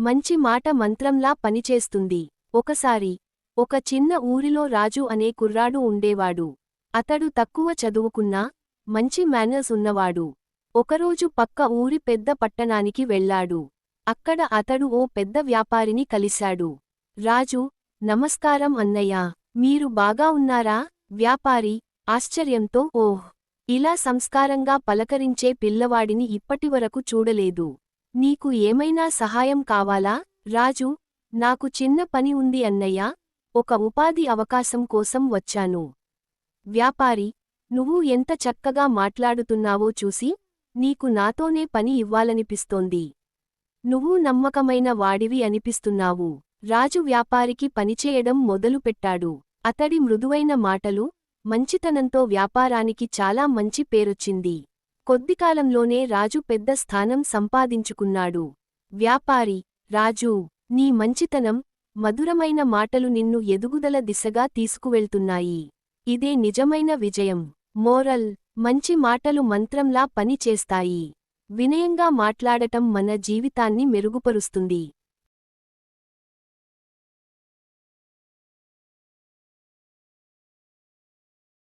మంచి మాట మంత్రంలా పనిచేస్తుంది. ఒకసారి ఒక చిన్న ఊరిలో రాజు అనే కుర్రాడు ఉండేవాడు. అతడు తక్కువ చదువుకున్నా మంచి మేనర్స్ ఉన్నవాడు. ఒకరోజు పక్క ఊరి పెద్ద పట్టణానికి వెళ్ళాడు. అక్కడ అతడు ఓ పెద్ద వ్యాపారిని కలిశాడు. రాజు నమస్కారం అన్నయ్యా. మీరు బాగా ఉన్నారా? వ్యాపారి ఆశ్చర్యంతో ఓహ్. ఇలా సంస్కారంగా పలకరించే పిల్లవాడిని ఇప్పటివరకు చూడలేదు. నీకు ఏమైనా సహాయం కావాలా? రాజు నాకు చిన్న పని ఉంది అన్నయ్యా ఒక ఉపాధి అవకాశం కోసం వచ్చాను. వ్యాపారి నువ్వు ఎంత చక్కగా మాట్లాడుతున్నావో చూసి నీకు నాతోనే పని ఇవ్వాలనిపిస్తోంది. నువ్వు నమ్మకమైన వాడివి అనిపిస్తున్నావు. రాజు వ్యాపారికి పనిచేయడం మొదలుపెట్టాడు. అతడి మృదువైన మాటలు మంచితనంతో వ్యాపారానికి చాలా మంచి పేరొచ్చింది. కొద్దికాలంలోనే రాజు పెద్ద స్థానం సంపాదించుకున్నాడు. వ్యాపారి రాజూ నీ మంచితనం మధురమైన మాటలు నిన్ను ఎదుగుదల దిశగా తీసుకువెళ్తున్నాయి. ఇదే నిజమైన విజయం. మోరల్ మంచి మాటలు మంత్రంలా పనిచేస్తాయి. వినయంగా మాట్లాడటం మన జీవితాన్ని మెరుగుపరుస్తుంది.